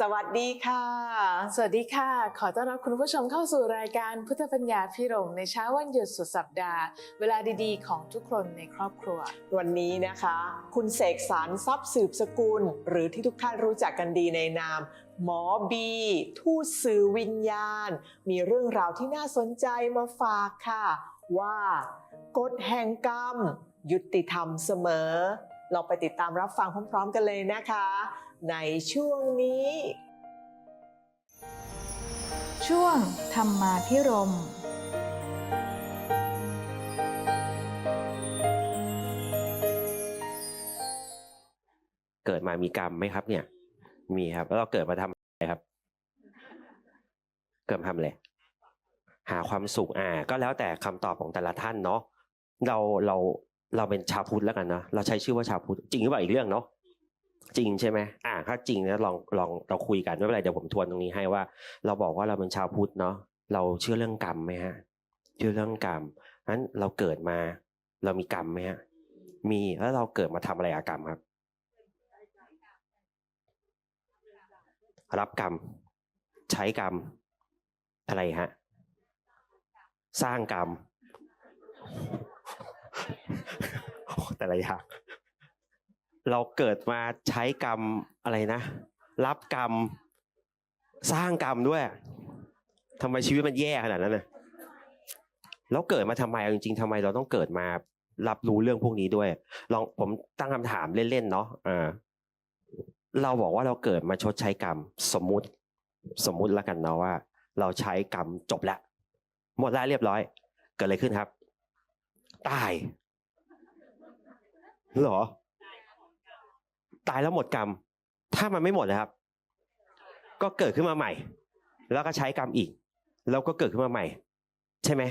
สวัสดีค่ะ สวัสดีค่ะ ขอต้อนรับคุณผู้ชมเข้าสู่รายการพุทธปัญญาพิรมในเช้าวันหยุดสุดสัปดาห์ เวลาดีๆ ของทุกคนในครอบครัว วันนี้นะคะ คุณเสกสรรทรัพย์สืบสกุล หรือที่ทุกท่านรู้จักกันดีในนาม หมอบีทูตสื่อวิญญาณ มีเรื่องราวที่น่าสนใจมาฝากค่ะ ว่ากฎแห่งกรรม ยุติธรรมเสมอ เราไปติดตามรับฟังพร้อม ๆ กันเลยนะคะ ในช่วงนี้ ช่วงธรรมาพิรมเกิดมามีกรรมไหมครับ เนี่ย มีครับ แล้วเราเกิดมาทำอะไรครับ เกิดมาทำอะไรหาความสุขอ่า ก็แล้วแต่คำตอบของแต่ละท่านเนาะเราเราเราเป็นชาวพุทธแล้วกันนะเราใช้ชื่อว่าชาวพุทธจริงหรือเปล่าอีกเรื่องเนาะ จริงใช่ไหมอ่าถ้าจริงนะลองลองเราคุยกันไม่เป็นไรเดี๋ยวผมทวนตรงนี้ให้ว่า เราบอกว่าเราเป็นชาวพุทธเนาะเราเชื่อเรื่องกรรมไหมฮะเชื่อเรื่องกรรมนั้นเราเกิดมา เรามีกรรมไหมฮะมีแล้วเราเกิดมาทำอะไรกับกรรมครับรับกรรม ใช้กรรม อะไรฮะสร้างกรรม แต่ละอย่าง เราเกิดมาใช้กรรมอะไรนะ รับกรรม สร้างกรรมด้วยทำไมชีวิตมันแย่ขนาดนั้นน่ะแล้วเกิดมาทำไมเอาจริงๆทำไมเราต้องเกิดมารับรู้เรื่องพวกนี้ด้วย ลองผมตั้งคำถามเล่นๆเนาะอ่าเราบอกว่าเราเกิดมาชดใช้กรรม สมมุติ สมมุติแล้วกันเนาะว่า เราใช้กรรมจบแล้วหมดแล้วเรียบร้อย เกิดอะไรขึ้นครับ ตายหรอ ตายแล้วหมดกรรม ถ้ามันไม่หมดนะครับ ก็เกิดขึ้นมาใหม่ แล้วก็ใช้กรรมอีก แล้วก็เกิดขึ้นมาใหม่ ใช่ไหม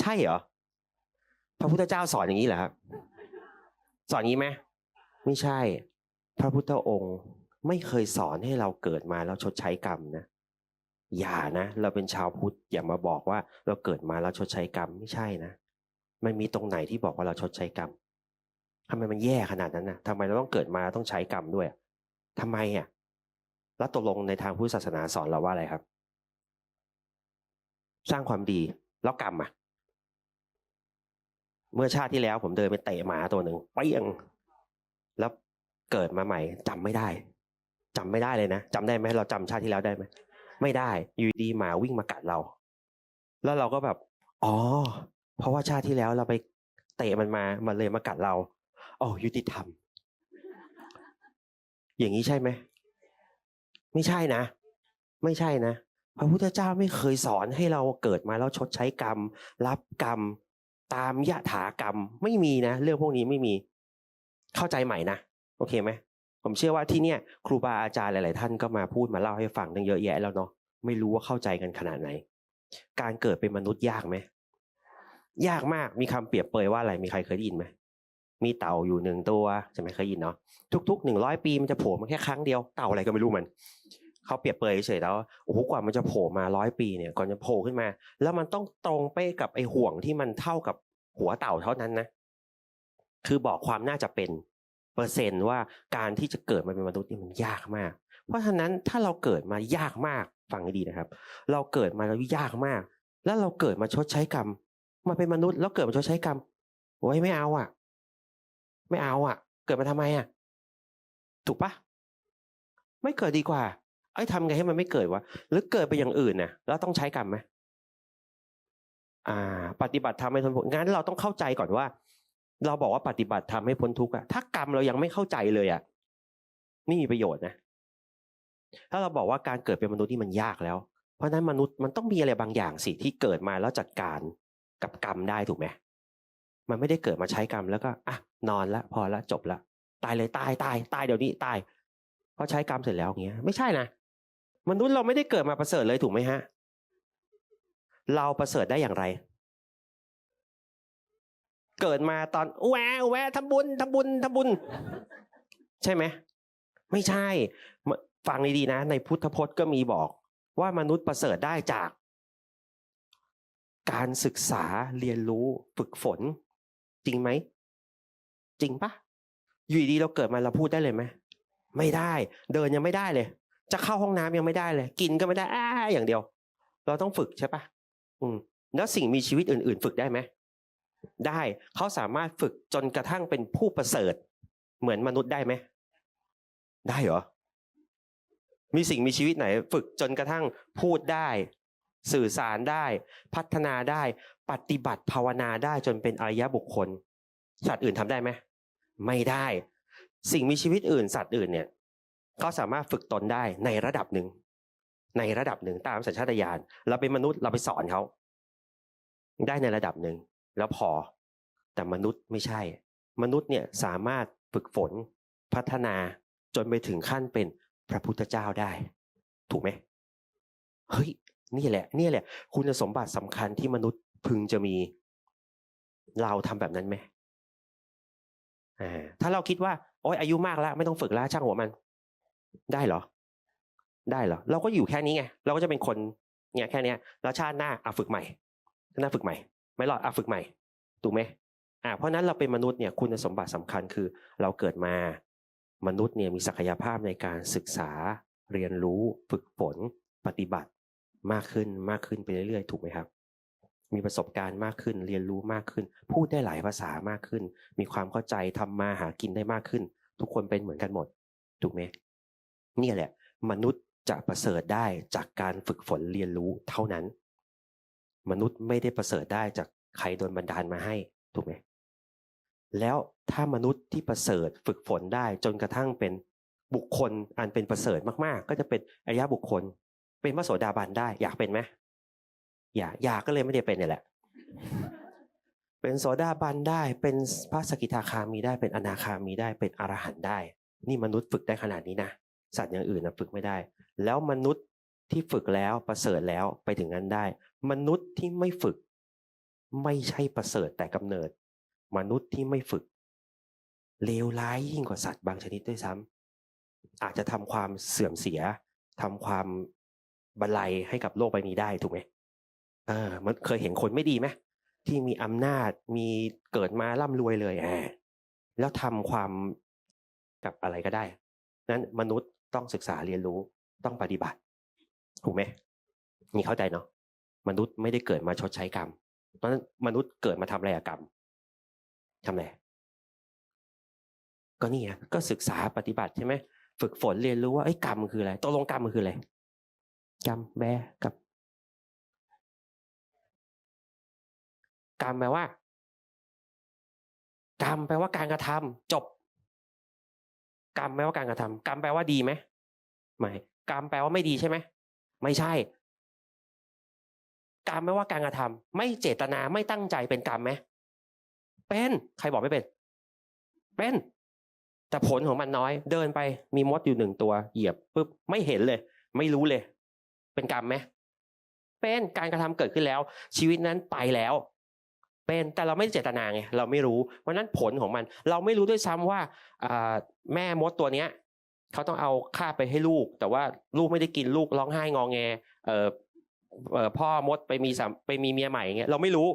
ใช่เหรอพระพุทธเจ้าสอนอย่างนี้เหรอครับ สอนอย่างนี้ไหมไม่ใช่ พระพุทธองค์ไม่เคยสอนให้เราเกิดมาแล้วชดใช้กรรมนะอย่านะ เราเป็นชาวพุทธอย่ามาบอกว่าเราเกิดมาแล้วชดใช้กรรมไม่ใช่นะไม่มีตรงไหนที่บอกว่าเราชดใช้กรรม ทำไมมันแย่ขนาดนั้นนะทำไมเราต้องเกิดมาต้องใช้กรรมด้วยทำไมอะแล้วตกลงในทางพุทธศาสนาสอนเราว่าอะไรครับ สร้างความดีแล้วกรรมอะ เมื่อชาติที่แล้วผมเดินไปเตะหมาตัวหนึ่งเปี้ยง แล้วเกิดมาใหม่จำไม่ได้จำไม่ได้เลยนะจำได้ไหมเราจำชาติที่แล้วได้ไหมไม่ได้ อยู่ดีหมาวิ่งมากัดเรา แล้วเราก็แบบ อ๋อ เพราะว่าชาติที่แล้วเราไปเตะมันมา มันเลยมากัดเรา อ๋อยุติธรรม อย่างนี้ใช่ไหม ไม่ใช่นะ ไม่ใช่นะ พระพุทธเจ้าไม่เคยสอนให้เราเกิดมาแล้วชดใช้กรรม รับกรรม ตามยะถากรรม ไม่มีนะ เรื่องพวกนี้ไม่มี เข้าใจใหม่นะ โอเคไหมผมเชื่อว่าที่เนี่ย ครูบาอาจารย์หลาย ๆ ท่านก็มาพูดมาเล่าให้ฟังตั้งเยอะแยะแล้วเนาะไม่รู้ว่าเข้าใจกันขนาดไหน การเกิดเป็นมนุษย์ยากไหมยากมากมีคำเปรียบเปยว่าอะไรมีใครเคยได้ยินไหม มีเต่าอยู่หนึ่งตัวใช่ไหมเคยยินเนาะทุกๆหนึ่งร้อยปีมันจะโผล่มาแค่ครั้งเดียวเต่าอะไรก็ไม่รู้มันเขาเปรียบเปยเฉยแล้วโอ้โหกว่ามันจะโผล่มาร้อยปีเนี่ยก่อนจะโผล่ขึ้นมา แล้วมันต้องตรงเป๊ะกับไอ้ห่วงที่มันเท่ากับหัวเต่าเท่านั้นนะคือบอกความน่าจะเป็นเปอร์เซนต์ว่าการที่จะเกิดมาเป็นมนุษย์นี่มันยากมาก เพราะฉะนั้นถ้าเราเกิดมายากมากฟังให้ดีนะครับ เราเกิดมาแล้วยากมาก แล้วเราเกิดมาชดใช้กรรม มาเป็นมนุษย์แล้วเกิดมาชดใช้กรรมโอ้ไม่เอาอะ ไม่เอาอะ เกิดมาทำไมอะ ถูกปะไม่เกิดดีกว่า ไอ้ยทำไงให้มันไม่เกิดวะหรือเกิดไปอย่างอื่นน่ะแล้วต้องใช้กรรมไหมอ่า ปฏิบัติทำให้พ้นทุกข์งั้นเราต้องเข้าใจก่อนว่า เราบอกว่าปฏิบัติทำให้พ้นทุกข์อะถ้ากรรมเรายังไม่เข้าใจเลยอะไม่มีประโยชน์นะถ้าเราบอกว่าการเกิดเป็นมนุษย์ที่มันยากแล้ว เพราะฉะนั้นมนุษย์มันต้องมีอะไรบางอย่างสิที่เกิดมาแล้วจัดการกับกรรมได้ถูกไหม มันไม่ได้เกิดมาใช้กรรมแล้วก็อะนอนละพอละจบละตายเลยตายตายตายเดี๋ยวนี้ตายพราะใช้กรรมเสร็จแล้วอย่างเงี้ย ไม่ใช่นะมนุษย์เราไม่ได้เกิดมาประเสริฐเลยถูกไหมฮะ เราประเสริฐได้อย่างไร เกิดมาตอนแหวแหวทำบุญทำบุญทำบุญ ใช่ไหมไม่ใช่ฟังดีๆนะ ในพุทธพจน์ก็มีบอกว่ามนุษย์ประเสริฐได้จาก การศึกษาเรียนรู้ฝึกฝน จริงไหม จริงปะอยู่ดีๆเราเกิดมาเราพูดได้เลยไหมไม่ได้ เดินยังไม่ได้เลย จะเข้าห้องน้ำยังไม่ได้เลย กินก็ไม่ได้อ้าอย่างเดียว เราต้องฝึกใช่ปะอืม แล้วสิ่งมีชีวิตอื่น ๆ ฝึกได้ไหมได้เขาสามารถฝึกจนกระทั่งเป็นผู้ประเสริฐ เหมือนมนุษย์ได้ไหมได้เหรอมีสิ่งมีชีวิตไหน ฝึกจนกระทั่งพูดได้ สื่อสารได้ พัฒนาได้ ปฏิบัติภาวนาได้จนเป็นอริยบุคคล สัตว์อื่นทำได้ไหมไม่ได้ สิ่งมีชีวิตอื่น สัตว์อื่นเนี่ยก็สามารถฝึกตนได้ในระดับหนึ่ง ในระดับหนึ่งตามสัญชาตญาณเราเป็นมนุษย์เราไปสอนเขาได้ในระดับหนึ่ง แล้วพอแต่มนุษย์ไม่ใช่ มนุษย์เนี่ยสามารถฝึกฝนพัฒนาจนไปถึงขั้นเป็นพระพุทธเจ้าได้ ถูกไหมเฮ้ยนี่แหละ นี่แหละ คุณสมบัติสำคัญที่มนุษย์ พึงจะมี เราทำแบบนั้นไหมถ้าเราคิดว่าโอ้ยอายุมากแล้ว ไม่ต้องฝึกแล้วช่างหัวมัน ได้เหรอ ได้เหรอ เราก็อยู่แค่นี้ไงเราก็จะเป็นคนเนี่ยแค่เนี้ยแล้วชาติหน้าอะฝึกใหม่ชาติหน้าฝึกใหม่ ไม่รอดอะฝึกใหม่ถูกไหมอ่าเพราะฉะนั้นเราเป็นมนุษย์เนี่ยคุณสมบัติสำคัญคือ เราเกิดมามนุษย์เนี่ยมีศักยภาพในการศึกษา เรียนรู้ ฝึกฝน ปฏิบัติมากขึ้นมากขึ้นไปเรื่อยๆ ถูกไหมครับ มีประสบการณ์มากขึ้น เรียนรู้มากขึ้น พูดได้หลายภาษามากขึ้น มีความเข้าใจทำมาหากินได้มากขึ้น ทุกคนเป็นเหมือนกันหมดถูกไหมนี่แหละ มนุษย์จะประเสริฐได้จากการฝึกฝนเรียนรู้เท่านั้น มนุษย์ไม่ได้ประเสริฐได้จากใครโดนบันดาลมาให้ถูกไหมแล้วถ้ามนุษย์ที่ประเสริฐฝึกฝนได้จนกระทั่งเป็นบุคคลอันเป็นประเสริฐมากๆ ก็จะเป็นอริยบุคคล เป็นพระโสดาบันได้อยากเป็นไหม อยากอยากก็เลยไม่ได้เป็นนี่แหละ เป็นโสดาบันได้เป็นพระสกิทาคามีได้เป็นอนาคามีได้เป็นอรหันต์ได้ นี่มนุษย์ฝึกได้ขนาดนี้นะสัตว์อย่างอื่นนะฝึกไม่ได้ แล้วมนุษย์ที่ฝึกแล้วประเสริฐแล้วไปถึงนั้นได้ มนุษย์ที่ไม่ฝึก ไม่ใช่ประเสริฐแต่กำเนิด มนุษย์ที่ไม่ฝึกเลวร้ายยิ่งกว่าสัตว์บางชนิดด้วยซ้ำอาจจะทำความเสื่อมเสียทำความบันไลให้กับโลกใบนี้ได้ถูกไหม เออ มันเคยเห็นคนไม่ดีไหมที่มีอำนาจมีเกิดมาร่ำรวยเลยอ่าแล้วทำความกับอะไรก็ได้นั้นมนุษย์ต้องศึกษาเรียนรู้ต้องปฏิบัติ ถูกไหมนี่เข้าใจเนาะมนุษย์ไม่ได้เกิดมาชดใช้กรรมเพราะนั้นมนุษย์เกิดมาทำอะไรกรรมทำอะไรก็นี่ไงก็ศึกษาปฏิบัติใช่ไหมฝึกฝนเรียนรู้ว่าไอ้กรรมคืออะไรตกลงกรรมมันคืออะไรกรรมแบกับ กรรมแปลว่า กรรมแปลว่าการกระทำจบ กรรมแปลว่าการกระทำกรรมแปลว่าดีไหมไม่กรรมแปลว่าไม่ดีใช่ไหมไม่ใช่ กรรมแปลว่าการกระทำไม่เจตนาไม่ตั้งใจเป็นกรรมไหมเป็นใครบอกไม่เป็น เป็นแต่ผลของมันน้อย เดินไปมีมดอยู่หนึ่งตัว เหยียบปุ๊บไม่เห็นเลย ไม่รู้เลย เป็นกรรมไหมเป็นการกระทำเกิดขึ้นแล้ว ชีวิตนั้นไปแล้ว เป็นแต่เราไม่เจตนาไงเราไม่รู้เพรานั้นผลของมัน เราไม่รู้ด้วยซ้ำว่าอ่าแม่มดตัวเนี้ยเขาต้องเอาข้าไปให้ลูก แต่ว่าลูกไม่ได้กินลูกร้องไห้งอแงเออเออพ่อมดไปมีสามไปมีเมียใหม่เงี้ยเราไม่รู้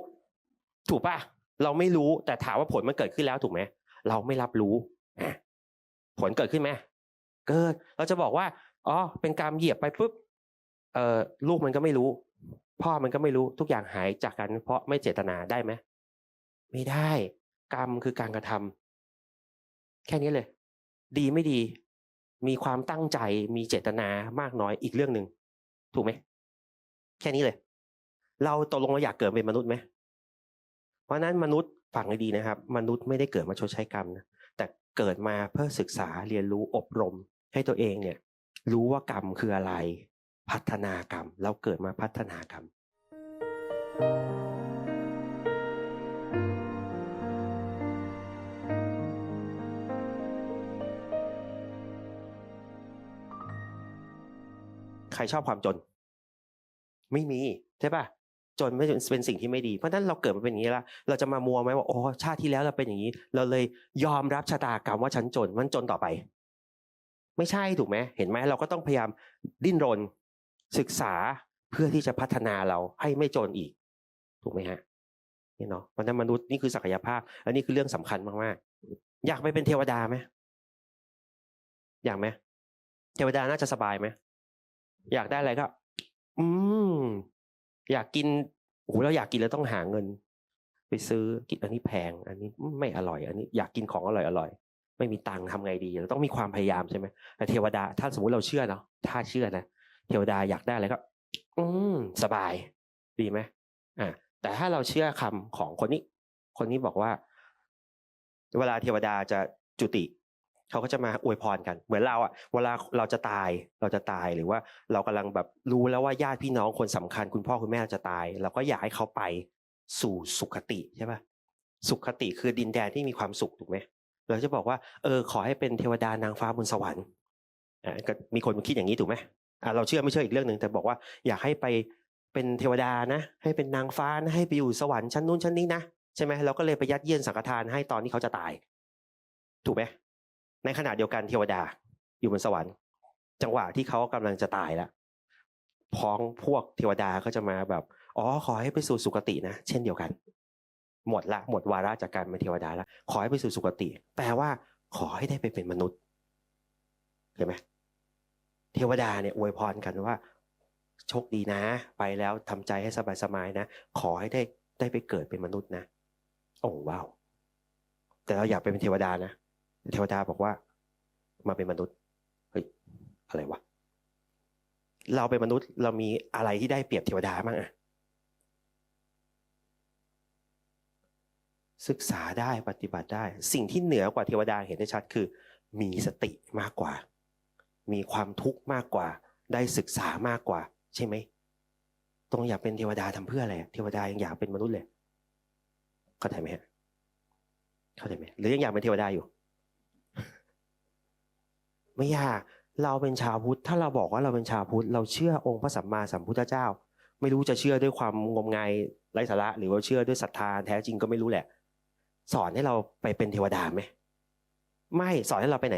ถูกปะเราไม่รู้แต่ถามว่าผลมันเกิดขึ้นแล้วถูกไหมเราไม่รับรู้ผลเกิดขึ้นไหมเกิด เราจะบอกว่าอ๋อเป็นการเหยียบไปปุ๊บเออลูกมันก็ไม่รู้ พ่อมันก็ไม่รู้ทุกอย่างหายจากกัน เพราะไม่เจตนาได้ไหมไม่ได้ กรรมคือการกระทำแค่นี้เลย ดีไม่ดี มีความตั้งใจมีเจตนามากน้อยอีกเรื่องหนึ่งถูกไหมแค่นี้เลย เราตกลงเราอยากเกิดเป็นมนุษย์ไหมเพราะนั้นมนุษย์ฟังให้ดีนะครับ มนุษย์ไม่ได้เกิดมาชดใช้กรรมนะแต่เกิดมาเพื่อศึกษาเรียนรู้อบรม ให้ตัวเองเนี่ย รู้ว่ากรรมคืออะไร พัฒนากรรม เราเกิดมาพัฒนากรรม ใครชอบความจน ไม่มีใช่ปะจนไม่เป็นสิ่งที่ไม่ดี เพราะนั้นเราเกิดมาเป็นอย่างนี้ล้วเราจะมามัวไหมว่าโอ้ชาติที่แล้วเราเป็นอย่างนี้ เราเลยยอมรับชะตากรรมว่าฉันจนมันจนต่อไป ไม่ใช่ถูกไหมเห็นไหมเราก็ต้องพยายามดิ้นรน ศึกษาเพื่อที่จะพัฒนาเราให้ไม่จนอีก ถูกไหมฮะนี่เนาะเพราะนั้นมนุษย์นี่คือศักยภาพและนี่คือเรื่องสำคัญมากๆอยากไปเป็นเทวดาไหมอยากไหมเทวดาน่าจะสบายไหมอยากได้อะไรก็ อืม อยากกินโอ้เราอยากกินแล้วต้องหาเงิน ไปซื้อกินอันนี้แพง อันนี้ไม่อร่อย อันนี้อยากกินของอร่อยอร่อยไม่มีตังค์ทำไงดีเราต้องมีความพยายามใช่ไหมแต่เทวดา ถ้าสมมติเราเชื่อเนาะถ้าเชื่อนะ เทวดาอยากได้อะไรก็ อืมสบายดีไหมอ่าแต่ถ้าเราเชื่อคำของคนนี้ คนนี้บอกว่า เวลาเทวดาจะจุติเขาก็จะมาอวยพรกัน เหมือนเราอะเวลาเราจะตายเราจะตายหรือว่า เรากำลังแบบรู้แล้วว่าญาติพี่น้องคนสำคัญ คุณพ่อคุณแม่จะตาย เราก็อยากให้เขาไปสู่สุขติใช่ปะสุขติคือดินแดนที่มีความสุขถูกไหมเราจะบอกว่า เออ ขอให้เป็นเทวดานางฟ้าบนสวรรค์อ่าก็มีคนคิดอย่างนี้ถูกไหม อ่าเราเชื่อไม่เชื่ออีกเรื่องหนึ่งแต่บอกว่าอยากให้ไปเป็นเทวดานะ ให้เป็นนางฟ้านะให้ไปอยู่สวรรค์ชั้นนู้นชั้นนี้นะใช่ไหมเราก็เลยไปยัดเยียดสังฆทานให้ตอนที่เขาจะตาย ถูกไหมในขณะเดียวกันเทวดาอยู่บนสวรรค์ จังหวะที่เขากำลังจะตายแล้วพ้องพวกเทวดาก็จะมาแบบอ๋อขอให้ไปสู่สุคตินะเช่นเดียวกัน หมดละหมดวาระจากการเป็นเทวดาแล้วขอให้ไปสู่สุคติ แปลว่า ขอให้ได้ไปเป็นมนุษย์เห็นไหม ทวดาเนี่ยอวยพรกันว่า โชคดีนะ ไปแล้วทำใจให้สบายๆนะ ขอให้ได้ได้ไปเกิดเป็นมนุษย์นะ โอ้ว้าว แต่เราอยากไปเป็นเทวดานะ เทวดาบอกว่า มาเป็นมนุษย์ เฮ้ย อะไรวะ เราเป็นมนุษย์เรามีอะไรที่ได้เปรียบเทวดาบ้างอะศึกษาได้ปฏิบัติได้ สิ่งที่เหนือกว่าเทวดาเห็นได้ชัดคือ มีสติมากกว่า มีความทุกข์มากกว่า ได้ศึกษามากกว่า ใช่ไหมตรงอยากเป็นเทวดาทำเพื่ออะไรเทวดายังอยากเป็นมนุษย์เลย เข้าใจไหมฮะเข้าใจไหมหรือยังอยากเป็นเทวดาอยู่ ไม่ยากเราเป็นชาวพุทธถ้าเราบอกว่าเราเป็นชาวพุทธเราเชื่อองค์พระสัมมาสัมพุทธเจ้า ไม่รู้จะเชื่อด้วยความงมงายไร้สาระ หรือว่าเชื่อด้วยศรัทธาแท้จริงก็ไม่รู้แหละ สอนให้เราไปเป็นเทวดาไหมไม่สอนให้เราไปไหน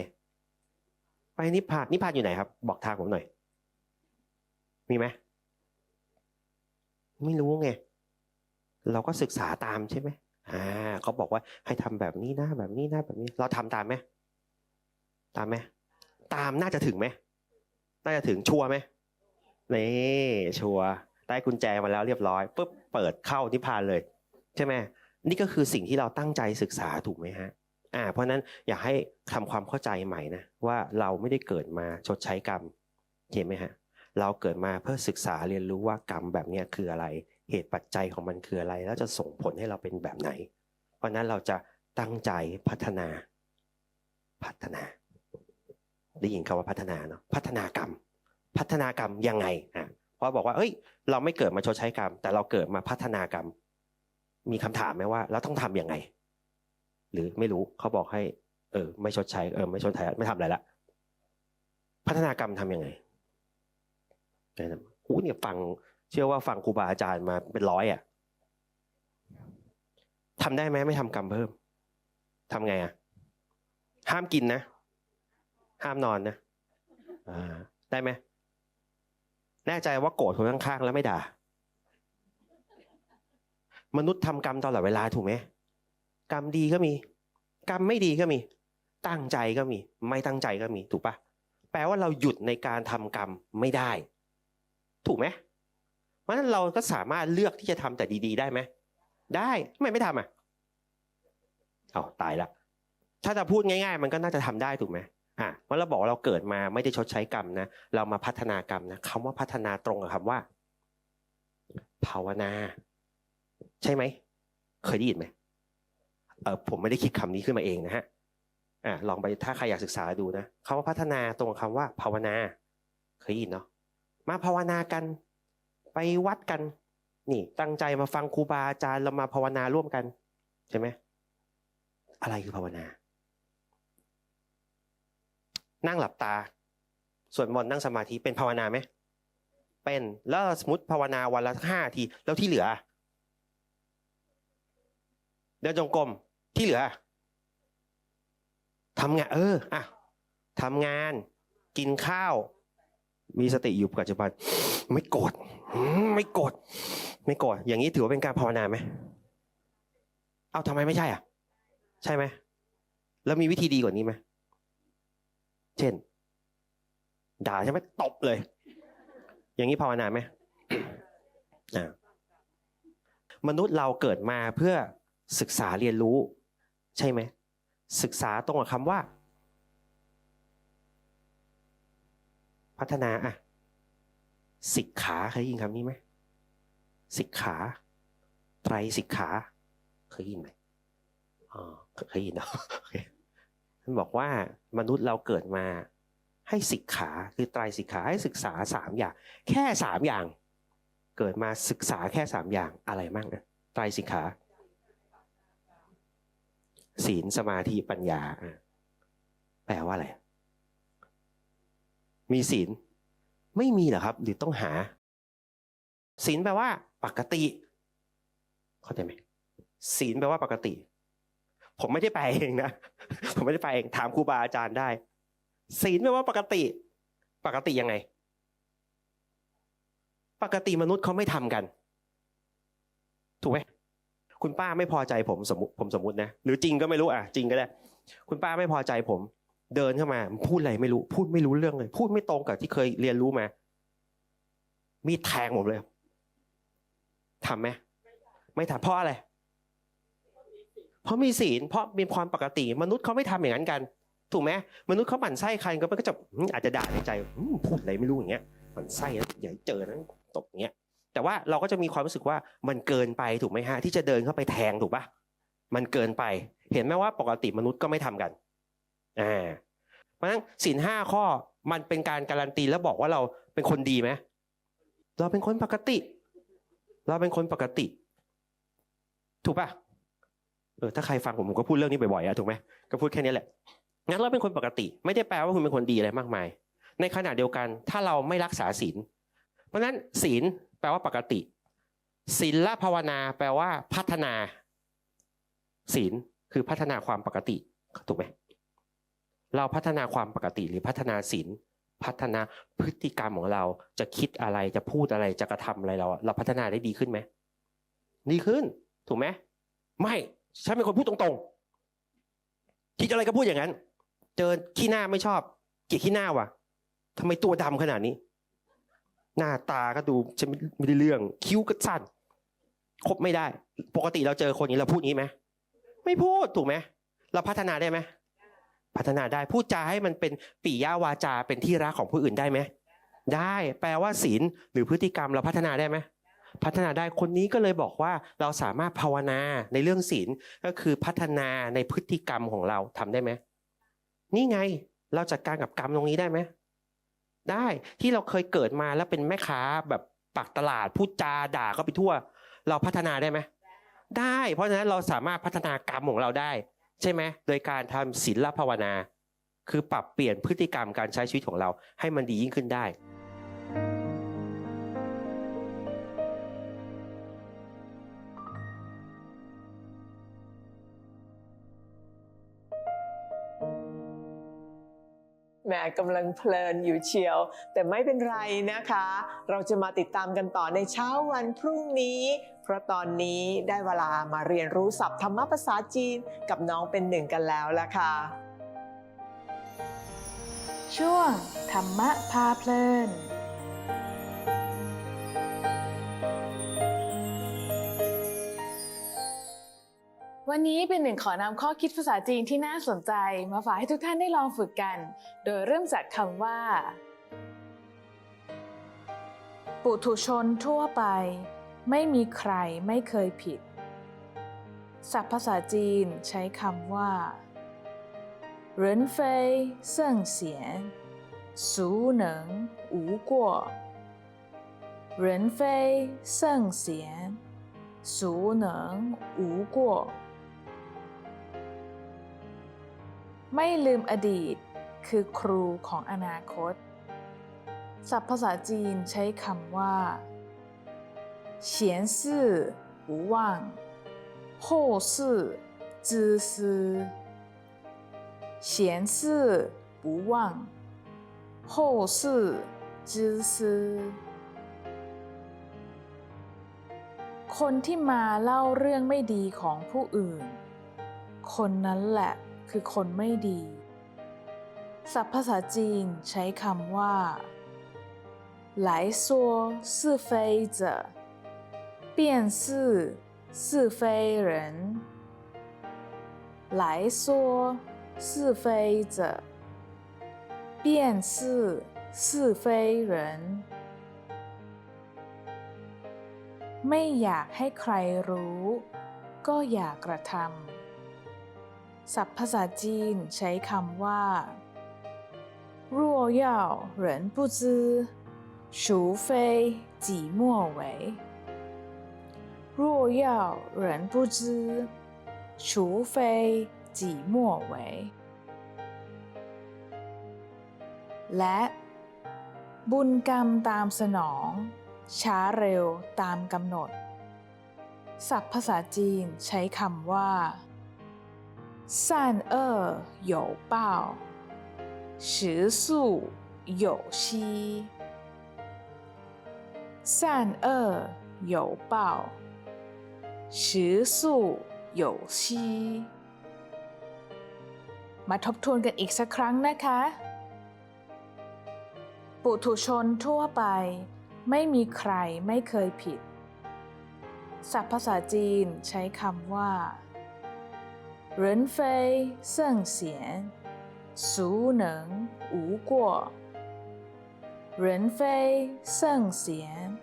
ไปนิพพานนิพพานอยู่ไหนครับ บอกทางผมหน่อย มีไหมไม่รู้ไงเราก็ศึกษาตามใช่ไหมอ่าเขาบอกว่าให้ทำแบบนี้นะแบบนี้นะแบบนี้ เราทำตามไหมตามไหมตามน่าจะถึงไหมน่าจะถึงชัวร์ไหมนี่ชัวร์ได้กุญแจมาแล้วเรียบร้อยปุ๊บเปิดเข้านิพพานเลย ใช่ไหมนี่ก็คือสิ่งที่เราตั้งใจศึกษาถูกไหมฮะ อ่าเพราะนั้นอยากให้ทำความเข้าใจใหม่นะว่าเราไม่ได้เกิดมาชดใช้กรรมเห็นไหมฮะเราเกิดมาเพื่อศึกษาเรียนรู้ว่ากรรมแบบนี้คืออะไร เหตุปัจจัยของมันคืออะไร แล้วจะส่งผลให้เราเป็นแบบไหน เพราะนั้นเราจะตั้งใจพัฒนา พัฒนา ได้ยินคำว่าพัฒนาเนาะพัฒนากรรม พัฒนากรรมยังไงอะเพราะบอกว่า เอ้ย เราไม่เกิดมาชดใช้กรรม แต่เราเกิดมาพัฒนากรรม มีคำถามไหมว่า เราต้องทํำยังไง หรือไม่รู้เขาบอกให้ เออ ไม่ชดใช้เออไม่ชดใช้ไม่ทำอะไรละพัฒนากรรมทํำยังไงนะโอ้เนี่ยฟังเชื่อว่าฟังครูบาอาจารย์มาเป็นร้อยอะทำได้ไหมไม่ทำกรรมเพิ่มทำไงอะ ห้ามกินนะ ห้ามนอนนะอ่า ได้ไหมแน่ใจว่าโกรธคนข้างๆแล้วไม่ด่า มนุษย์ทำกรรมตลอดเวลาถูกไหม กรรมดีก็มี กรรมไม่ดีก็มี ตั้งใจก็มี ไม่ตั้งใจก็มีถูกปะแปลว่าเราหยุดในการทำกรรมไม่ได้ ถูกไหมเพราะฉะนั้นเราก็สามารถเลือกที่จะทำแต่ดี ๆ ได้ไหมได้ทำไมไม่ทำอะเอาตายละถ้าจะพูดง่าย ๆ มันก็น่าจะทำได้ถูกไหมอะเพราะเราบอกเราเกิดมาไม่ได้ชดใช้กรรมนะ เรามาพัฒนากรรมนะคำว่าพัฒนาตรงกับคำว่า ภาวนา ใช่ไหม เคยได้ยินไหม เออผมไม่ได้คิดคำนี้ขึ้นมาเองนะฮะอ่าลองไปถ้าใครอยากศึกษาดูนะคำว่าพัฒนาตรงกับคำว่าภาวนาเคยยินเนาะมาภาวนากันไปวัดกัน นี่ตั้งใจมาฟังครูบาอาจารย์เรามาภาวนาร่วมกัน ใช่ไหมอะไรคือภาวนา นั่งหลับตาส่วนมนต์นั่งสมาธิเป็นภาวนาไหมเป็นแล้วสมมติภาวนาวันละห้าทีแล้วที่เหลือ เดินจงกรม ที่เหลือทำงาน เอออะทำงานกินข้าว มีสติอยู่ปัจจุบัน ไม่โกรธไม่โกรธไม่โกรธอย่างนี้ถือว่าเป็นการภาวนาไหมเอาทำไมไม่ใช่อะ ใช่ไหมแล้วมีวิธีดีกว่านี้ไหมเช่น ด่าใช่ไหมตบเลย อย่างนี้ภาวนาไหมมนุษย์เราเกิดมาเพื่อศึกษาเรียนรู้ ใช่ไหม ศึกษาตรงกับคำว่า พัฒนาอะสิกขาเคยยินคำนี้ไหมสิกขาไตรสิกขา เคยยินไหมอ๋อเคยยินเนาะท่านบอกว่ามนุษย์เราเกิดมาให้สิกขาคือไตรสิกขาให้ศึกษาสามอย่าง แค่สามอย่าง เกิดมาศึกษาแค่สามอย่างอะไรบ้างนะไตรสิกขา ศีลสมาธิปัญญาแปลว่าอะไร มีศีล ไม่มีเหรอครับหรือต้องหา ศีลแปลว่า ปกติ เข้าใจไหมศีลแปลว่าปกติ ผมไม่ได้แปลเองนะผมไม่ได้แปลเองถามครูบาอาจารย์ได้ ศีลแปลว่าปกติ ปกติยังไง ปกติมนุษย์เขาไม่ทำกัน ถูกไหม คุณป้าไม่พอใจผมสมมติผมสมมตินะหรือจริงก็ไม่รู้อะจริงก็ได้ คุณป้าไม่พอใจผม เดินเข้ามา พูดอะไรไม่รู้ พูดไม่รู้เรื่องเลย พูดไม่ตรงกับที่เคยเรียนรู้มา มีแทงผมเลยทำไหมไม่ทำเพราะอะไรเพราะมีศีลเพราะมีความปกติ มนุษย์เขาไม่ทำอย่างนั้นกัน ถูกไหมมนุษย์เขาหมั่นไส้ใครก็มันก็จะอาจจะด่าในใจพูดอะไรไม่รู้อย่างเงี้ยหมั่นไส้นะอย่าเจอนะตบอย่างเงี้ย แต่ว่าเราก็จะมีความรู้สึกว่ามันเกินไปถูกไหมฮะ ที่จะเดินเข้าไปแทงถูกปะมันเกินไป เห็นไหมว่าปกติมนุษย์ก็ไม่ทำกันอ่าเพราะฉะนั้นศีลห้าข้อมันเป็นการการันตีแล้วบอกว่าเราเป็นคนดีไหมเราเป็นคนปกติ เราเป็นคนปกติ ถูกปะเออถ้าใครฟังผมผมก็พูดเรื่องนี้บ่อยๆอะถูกไหมก็พูดแค่นี้แหละงั้นเราเป็นคนปกติ ไม่ได้แปลว่าคุณเป็นคนดีอะไรมากมาย ในขณะเดียวกัน ถ้าเราไม่รักษาศีลเพราะฉะนั้นศีล แปลว่าปกติ ศีลละภาวนา แปลว่า พัฒนา ศีลคือพัฒนาความปกติถูกไหมเราพัฒนาความปกติหรือพัฒนาศีลพัฒนาพฤติกรรมของเราจะคิดอะไรจะพูดอะไรจะกระทำอะไรเรา เราพัฒนาได้ดีขึ้นไหมดีขึ้น ถูกไหมไม่ฉันเป็นคนพูดตรงๆ คิดอะไรก็พูดอย่างนั้น เจอขี้หน้าไม่ชอบ เกลียดขี้หน้าว่ะทำไมตัวดำขนาดนี้ หน้าตาก็ดูไม่ไม่ได้เรื่อง คิ้วก็สั้นคบไม่ได้ ปกติเราเจอคนนี้เราพูดงี้ไหมไม่พูดถูกไหมเราพัฒนาได้ไหมพัฒนาได้พูดจาให้มันเป็นปิยาวาจาเป็นที่รักของผู้อื่นได้ไหมได้แปลว่าศีลหรือพฤติกรรมเราพัฒนาได้ไหมพัฒนาได้คนนี้ก็เลยบอกว่าเราสามารถภาวนาในเรื่องศีลก็คือพัฒนาในพฤติกรรมของเราทำได้ไหมนี่ไงเราจัดการกับกรรมตรงนี้ได้ไหม ได้ที่เราเคยเกิดมาแล้วเป็นแม่ค้าแบบปักตลาดพูดจาด่าก็ไปทั่ว เราพัฒนาได้ไหมได้ เพราะฉะนั้นเราสามารถพัฒนากรรมของเราได้ ใช่ไหมโดยการทำศีลภาวนา คือปรับเปลี่ยนพฤติกรรมการใช้ชีวิตของเราให้มันดียิ่งขึ้นได้ แหมกำลังเพลินอยู่เชียว แต่ไม่เป็นไรนะคะ เราจะมาติดตามกันต่อในเช้าวันพรุ่งนี้ เพราะตอนนี้ได้เวลามาเรียนรู้ศัพท์ธรรมภาษาจีนกับน้องเป็นหนึ่งกันแล้วละค่ะ ช่วงธรรมะพาเพลิน วันนี้เป็นหนึ่งขอนำข้อคิดภาษาจีนที่น่าสนใจ มาฝากให้ทุกท่านได้ลองฝึกกัน โดยเริ่มจากคำว่า ปุถุชนทั่วไป ไม่มีใครไม่เคยผิด ศัพท์ภาษาจีนใช้คำว่า 人非圣贤，孰能无过？人非圣贤，孰能无过？ ไม่ลืมอดีต คือครูของอนาคต ศัพท์ภาษาจีนใช้คำว่าเฉียนซื่อ不忘后事之师เฉียนซื่อ不忘后事之师คนที่มาเล่าเรื่องไม่ดีของผู้อื่น คนนั้นแหละ คือคนไม่ดี ศัพท์ภาษาจีนใช้คำว่า来说是非者便是是非人来说是非者便是是非人ไม่อยากให้ใครรู้ ก็อย่ากระทำ ศัพท์ภาษาจีนใช้คำว่า若要人不知除非己莫为若要人不知除非己莫为และบุญกรรมตามสนอง ช้าเร็วตามกำหนด ศัพท์ภาษาจีนใช้คำว่า 善恶有报时速有期善恶有报时速有期มาทบทวนกันอีกสักครั้งนะคะ ปุถุชนทั่วไป ไม่มีใครไม่เคยผิด ศัพท์ภาษาจีนใช้คำว่า 人非圣贤孰能无过人非圣贤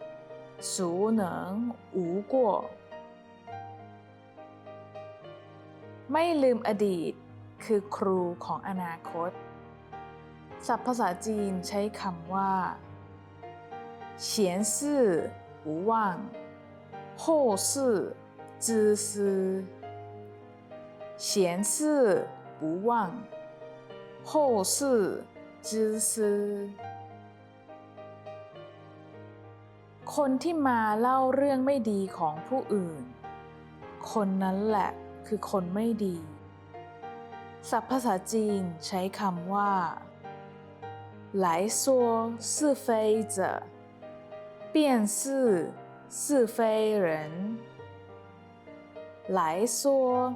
孰能无过ไม่ลืมอดีต คือครูของอนาคต ศัพท์ภาษาจีนใช้คำว่า前事不忘后事之师 前事不忘后事之师คนที่มาเล่าเรื่องไม่ดีของผู้อื่น คนนั้นแหละคือคนไม่ดี ศัพท์ภาษาจีนใช้คำว่า来说是非者便是是非人来说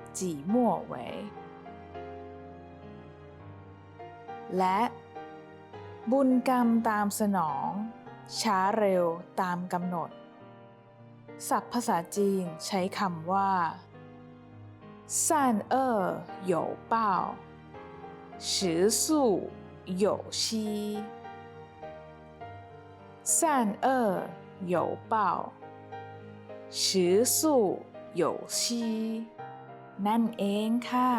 己莫为และบุญกรรมตามสนอง ช้าเร็วตามกำหนด ศัพท์ภาษาจีนใช้คำว่า善恶有报时速有期善恶有报时速有期 นั่นเองค่ะ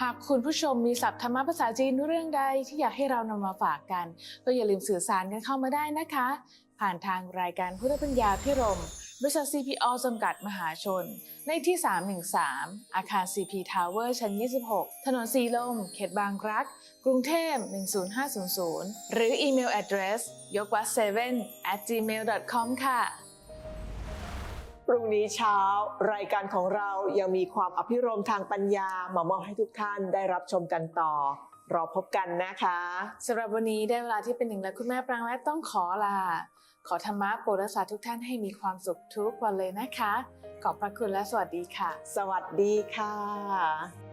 หากคุณผู้ชมมีศัพท์ธรรมะภาษาจีนเรื่องใดที่อยากให้เรานำมาฝากกัน ก็อย่าลืมสื่อสารกันเข้ามาได้นะคะ ผ่านทางรายการพุทธปัญญาพิรมบริษัท CPO จำกัดมหาชนเลขที่ 313 อาคาร CP Tower ชั้น 26 ถนนสีลม เขตบางรัก กรุงเทพ 10500 หรืออีเมล address ยกวัด7 at gmail.com ค่ะ พรุ่งนี้เช้ารายการของเรายังมีความอภิรมย์ทางปัญญามามอบให้ทุกท่านได้รับชมกันต่อ รอพบกันนะคะสำหรับวันนี้ได้เวลาที่เป็นหนึ่งและคุณแม่ปรางและต้องขอลา ขอธรรมะโปรดรักษาทุกท่านให้มีความสุขทุกวันเลยนะคะ ขอบพระคุณและสวัสดีค่ะ สวัสดีค่ะ